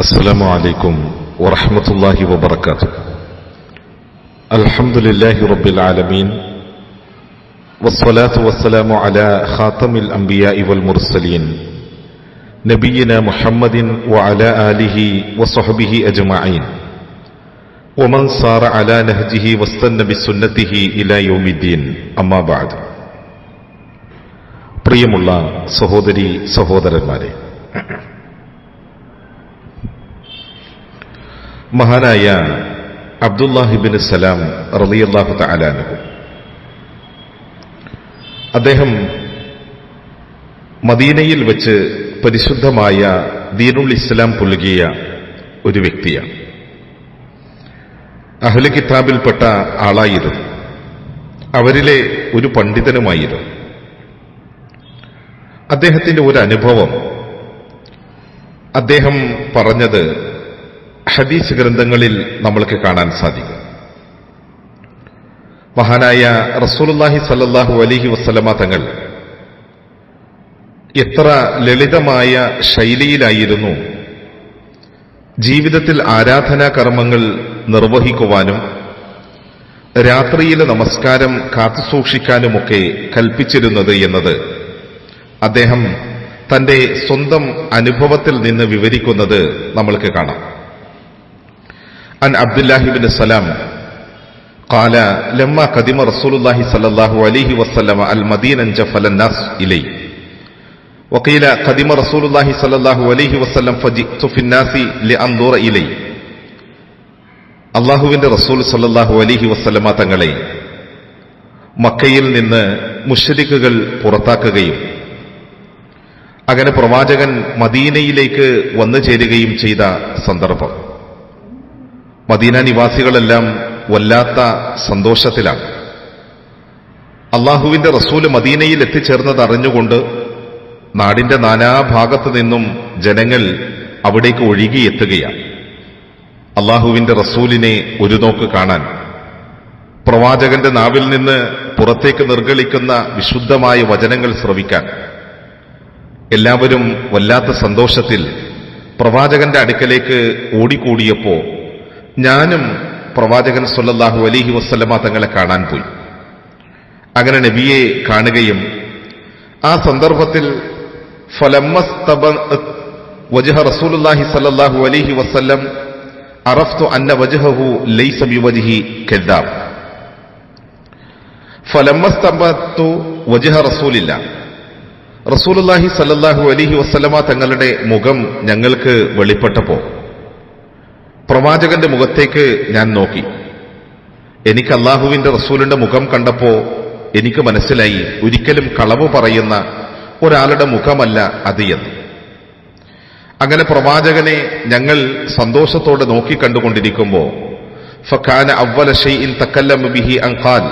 السلام عليكم ورحمة الله وبركاته الحمد لله رب العالمين والصلاة والسلام على خاتم الأنبياء والمرسلين نبينا محمد وعلى آله وصحبه أجمعين ومن صار على نهجه واستنى بسنته إلى يوم الدين أما بعد പ്രിയമുള്ള സഹോദരി സഹോദരന്മാരെ മഹാനായ അബ്ദുല്ലാഹിബിൻ സലാം റളിയല്ലാഹു തആലാനഹു അദ്ദേഹം മദീനയിൽ വെച്ച് പരിശുദ്ധമായ ദീനുൽ ഇസ്ലാം പുലുകിയ ഒരു വ്യക്തിയാണ്. അഹ്ല കിതാബിൽപ്പെട്ട ആളായിരുന്നു. അവരിലെ ഒരു പണ്ഡിതനുമായിരുന്നു. അദ്ദേഹത്തിന്റെ ഒരു അനുഭവം അദ്ദേഹം പറഞ്ഞത് ഹദീസ് ഗ്രന്ഥങ്ങളിൽ നമ്മൾക്ക് കാണാൻ സാധിക്കും. മഹാനായ റസൂലുല്ലാഹി സല്ലാഹു അലഹി വസല്ലമ തങ്ങൾ എത്ര ലളിതമായ ശൈലിയിലായിരുന്നു ജീവിതത്തിൽ ആരാധനാ കർമ്മങ്ങൾ നിർവഹിക്കുവാനും രാത്രിയിലെ നമസ്കാരം കാത്തുസൂക്ഷിക്കാനുമൊക്കെ കൽപ്പിച്ചിരുന്നത് എന്നത് അദ്ദേഹം തന്റെ സ്വന്തം അനുഭവത്തിൽ നിന്ന് വിവരിക്കുന്നത് നമ്മൾക്ക് കാണാം. അൻ അബ്ദുല്ലാഹിബിൻ സലാം قال لما قدم رسول الله صلى الله عليه وسلم المدينة انجفل الناس إليه وقيل قدم رسول الله صلى الله عليه وسلم فجئت في الناس لأنظر إليه അള്ളാഹുവിന്റെ റസൂൽ സല്ലല്ലാഹു അലൈഹി വസല്ലമ തങ്ങളെ മക്കയിൽ നിന്ന് മുഷരിക്കുകൾ പുറത്താക്കുകയും അങ്ങനെ പ്രവാചകൻ മദീനയിലേക്ക് വന്നു ചേരുകയും ചെയ്ത സന്ദർഭം മദീന നിവാസികളെല്ലാം വല്ലാത്ത സന്തോഷത്തിലാണ്. അള്ളാഹുവിന്റെ റസൂൽ മദീനയിൽ എത്തിച്ചേർന്നത് അറിഞ്ഞുകൊണ്ട് നാടിന്റെ നാനാഭാഗത്തു നിന്നും ജനങ്ങൾ അവിടേക്ക് ഒഴുകിയെത്തുകയാണ്. അള്ളാഹുവിന്റെ റസൂലിനെ ഒരു നോക്ക് കാണാൻ. പ്രവാചകന്റെ നാവിൽ നിന്ന് പുറത്തേക്ക് നിർഗളിക്കുന്ന വിശുദ്ധമായ വചനങ്ങൾ ശ്രവിക്കാൻ. എല്ലാവരും വല്ലാത്ത സന്തോഷത്തിൽ പ്രവാചകന്റെ അടുക്കലേക്ക് ഓടിക്കൂടിയപ്പോ ഞാനും പ്രവാചകൻ സല്ലല്ലാഹു അലിഹി വസ്ലമ തങ്ങളെ കാണാൻ പോയി. അങ്ങനെ നബിയെ കാണുകയും ആ സന്ദർഭത്തിൽ വജഹ റസൂലുള്ളാഹി സല്ലല്ലാഹു അലൈഹി അറഫ്തു അന്ന ലൈസ വജഹ വസല്ലമ തങ്ങളുടെ മുഖം ഞങ്ങൾക്ക് വെളിപ്പെട്ടപ്പോ പ്രവാചകന്റെ മുഖത്തേക്ക് ഞാൻ നോക്കി. എനിക്ക് അള്ളാഹുവിന്റെ റസൂലിന്റെ മുഖം കണ്ടപ്പോ എനിക്ക് മനസ്സിലായി ഒരിക്കലും കളവ് പറയുന്ന ഒരാളുടെ മുഖമല്ല അത് എന്ന്. അങ്ങനെ പ്രവാചകനെ ഞങ്ങൾ സന്തോഷത്തോടെ നോക്കിക്കണ്ടുകൊണ്ടിരിക്കുമ്പോൾ ഫാന അവ്വല ഷെയ്ഇൻ തക്കല്ലം ബിഹി അങ്കാൽ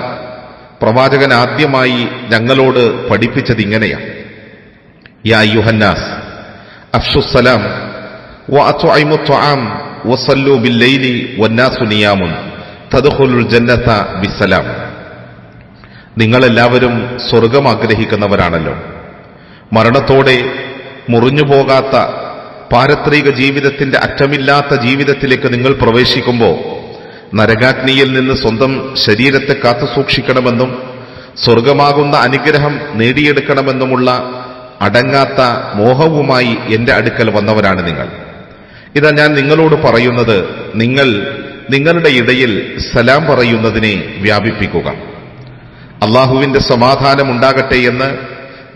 പ്രവാചകൻ ആദ്യമായി ഞങ്ങളോട് പഠിപ്പിച്ചത് ഇങ്ങനെയാണ്. യാ യുഹന്നാസ് അഫ്സുസലാം നിങ്ങളെല്ലാവരും സ്വർഗം ആഗ്രഹിക്കുന്നവരാണല്ലോ. മരണത്തോടെ മുറിഞ്ഞു പോകാത്ത പാരത്രിക ജീവിതത്തിന്റെ അറ്റമില്ലാത്ത ജീവിതത്തിലേക്ക് നിങ്ങൾ പ്രവേശിക്കുമ്പോൾ നരകാഗ്നിയിൽ നിന്ന് സ്വന്തം ശരീരത്തെ കാത്തു സൂക്ഷിക്കണമെന്നും സ്വർഗമാകുന്ന അനുഗ്രഹം നേടിയെടുക്കണമെന്നുമുള്ള അടങ്ങാത്ത മോഹവുമായി എന്റെ അടുക്കൽ വന്നവരാണ് നിങ്ങൾ. ഇതാ ഞാൻ നിങ്ങളോട് പറയുന്നത് നിങ്ങൾ നിങ്ങളുടെ ഇടയിൽ സലാം പറയുന്നതിനെ വ്യാപിപ്പിക്കുക. അള്ളാഹുവിന്റെ സമാധാനം ഉണ്ടാകട്ടെ എന്ന്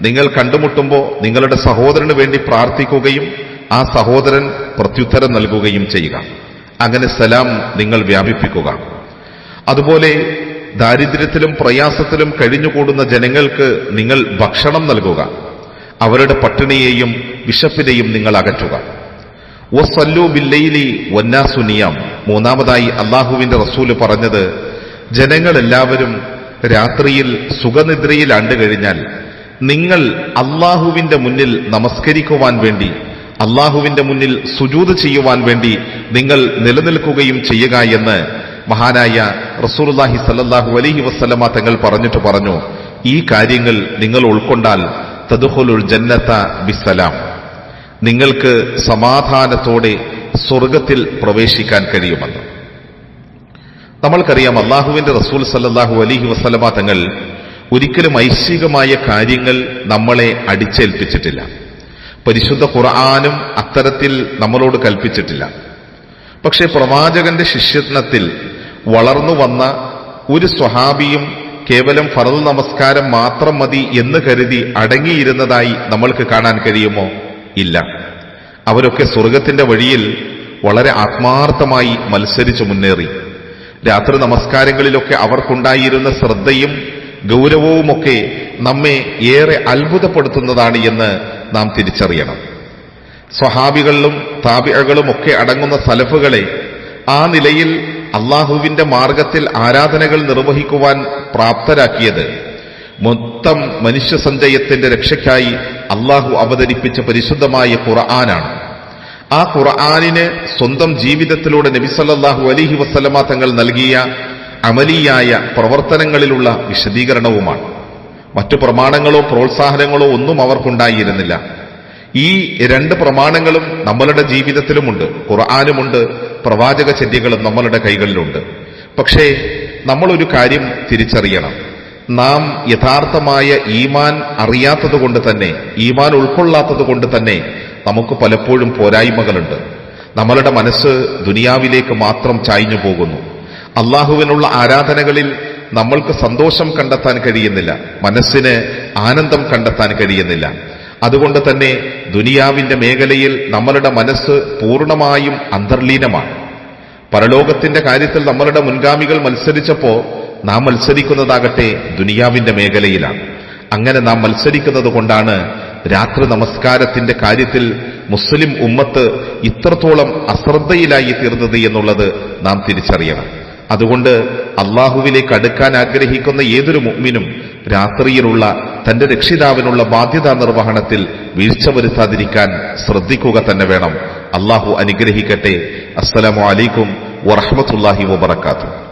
നിങ്ങൾ കണ്ടുമുട്ടുമ്പോൾ നിങ്ങളുടെ സഹോദരന് വേണ്ടി പ്രാർത്ഥിക്കുകയും ആ സഹോദരൻ പ്രത്യുത്തരം നൽകുകയും ചെയ്യുക. അങ്ങനെ സലാം നിങ്ങൾ വ്യാപിപ്പിക്കുക. അതുപോലെ ദാരിദ്ര്യത്തിലും പ്രയാസത്തിലും കഴിഞ്ഞുകൂടുന്ന ജനങ്ങൾക്ക് നിങ്ങൾ ഭക്ഷണം നൽകുക. അവരുടെ പട്ടിണിയെയും വിശപ്പിനെയും നിങ്ങൾ അകറ്റുക. മൂന്നാമതായി അള്ളാഹുവിന്റെ റസൂൽ പറഞ്ഞത് ജനങ്ങളെല്ലാവരും രാത്രിയിൽ സുഖനിദ്രയിൽ ആണ്ടുകഴിഞ്ഞാൽ നിങ്ങൾ അള്ളാഹുവിന്റെ മുന്നിൽ നമസ്കരിക്കുവാൻ വേണ്ടി അള്ളാഹുവിന്റെ മുന്നിൽ സുജൂത് ചെയ്യുവാൻ വേണ്ടി നിങ്ങൾ നിലനിൽക്കുകയും ചെയ്യുക എന്ന് മഹാനായ റസൂർലാഹി സല്ലാഹു അലഹി വസ്ലമ തങ്ങൾ പറഞ്ഞിട്ട് പറഞ്ഞു. ഈ കാര്യങ്ങൾ നിങ്ങൾ ഉൾക്കൊണ്ടാൽ തദുഹുലുൽ ജന്നത്ത ബിസലാം നിങ്ങൾക്ക് സമാധാനത്തോടെ സ്വർഗത്തിൽ പ്രവേശിക്കാൻ കഴിയുമെന്ന്. നമ്മൾക്കറിയാം അള്ളാഹുവിന്റെ റസൂൽ സല്ലാഹു അലിഹി വസ്ലമ തങ്ങൾ ഒരിക്കലും ഐശ്വികമായ കാര്യങ്ങൾ നമ്മളെ അടിച്ചേൽപ്പിച്ചിട്ടില്ല. പരിശുദ്ധ ഖുർആാനും അത്തരത്തിൽ നമ്മളോട് കൽപ്പിച്ചിട്ടില്ല. പക്ഷേ പ്രവാചകന്റെ ശിഷ്യത്വത്തിൽ വളർന്നു വന്ന ഒരു സ്വഹാബിയും കേവലം ഫറൽ നമസ്കാരം മാത്രം മതി എന്ന് കരുതി അടങ്ങിയിരുന്നതായി നമ്മൾക്ക് കാണാൻ കഴിയുമോ? ഇല്ല. അവരൊക്കെ സ്വർഗത്തിന്റെ വഴിയിൽ വളരെ ആത്മാർത്ഥമായി മത്സരിച്ചു മുന്നേറി. രാത്രി നമസ്കാരങ്ങളിലൊക്കെ അവർക്കുണ്ടായിരുന്ന ശ്രദ്ധയും ഗൗരവവുമൊക്കെ നമ്മെ ഏറെ അത്ഭുതപ്പെടുത്തുന്നതാണ് എന്ന് നാം തിരിച്ചറിയണം. സ്വഹാബികളിലും താപികളും ഒക്കെ അടങ്ങുന്ന സലഫുകളെ ആ നിലയിൽ അള്ളാഹുവിന്റെ മാർഗത്തിൽ ആരാധനകൾ നിർവഹിക്കുവാൻ പ്രാപ്തരാക്കിയത് മൊത്തം മനുഷ്യസഞ്ചയത്തിന്റെ രക്ഷയ്ക്കായി അള്ളാഹു അവതരിപ്പിച്ച പരിശുദ്ധമായ ഖുർആനാണ്. ആ ഖുർആാനിന് സ്വന്തം ജീവിതത്തിലൂടെ നബിസല്ലാഹു അലിഹി വസ്ലമ തങ്ങൾ നൽകിയ അമലിയായ പ്രവർത്തനങ്ങളിലുള്ള വിശദീകരണവുമാണ്. മറ്റു പ്രമാണങ്ങളോ പ്രോത്സാഹനങ്ങളോ ഒന്നും അവർക്കുണ്ടായിരുന്നില്ല. ഈ രണ്ട് പ്രമാണങ്ങളും നമ്മളുടെ ജീവിതത്തിലുമുണ്ട് ഖുർആാനുമുണ്ട് പ്രവാചക ചര്യകളും നമ്മളുടെ കൈകളിലുണ്ട്. പക്ഷേ നമ്മളൊരു കാര്യം തിരിച്ചറിയണം. നാം യഥാർത്ഥമായ ഈമാൻ അറിയാത്തതുകൊണ്ട് തന്നെ ഈമാൻ ഉൾക്കൊള്ളാത്തതുകൊണ്ട് തന്നെ നമുക്ക് പലപ്പോഴും പോരായ്മകളുണ്ട്. നമ്മളുടെ മനസ്സ് ദുനിയാവിലേക്ക് മാത്രം ചായ്ഞ്ഞു പോകുന്നു. അള്ളാഹുവിനുള്ള ആരാധനകളിൽ നമ്മൾക്ക് സന്തോഷം കണ്ടെത്താൻ കഴിയുന്നില്ല. മനസ്സിന് ആനന്ദം കണ്ടെത്താൻ കഴിയുന്നില്ല. അതുകൊണ്ട് തന്നെ ദുനിയാവിന്റെ മേഖലയിൽ നമ്മളുടെ മനസ്സ് പൂർണമായും അന്തർലീനമാണ്. പരലോകത്തിന്റെ കാര്യത്തിൽ നമ്മളുടെ മുൻഗാമികൾ മത്സരിച്ചപ്പോ നാം മത്സരിക്കുന്നതാകട്ടെ ദുനിയാവിന്റെ മേഖലയിലാണ്. അങ്ങനെ നാം മത്സരിക്കുന്നത് കൊണ്ടാണ് രാത്രി നമസ്കാരത്തിന്റെ കാര്യത്തിൽ മുസ്ലിം ഉമ്മത്ത് ഇത്രത്തോളം അശ്രദ്ധയിലായി തീർന്നത് എന്നുള്ളത് നാം തിരിച്ചറിയണം. അതുകൊണ്ട് അള്ളാഹുവിലേക്ക് അടുക്കാൻ ആഗ്രഹിക്കുന്ന ഏതൊരു മുഗ്മിനും രാത്രിയിലുള്ള തന്റെ രക്ഷിതാവിനുള്ള ബാധ്യതാ നിർവഹണത്തിൽ വീഴ്ച വരുത്താതിരിക്കാൻ ശ്രദ്ധിക്കുക തന്നെ വേണം. അള്ളാഹു അനുഗ്രഹിക്കട്ടെ. അസ്സലാമലൈക്കും വറഹമത്തല്ലാഹി വബർക്കാത്തു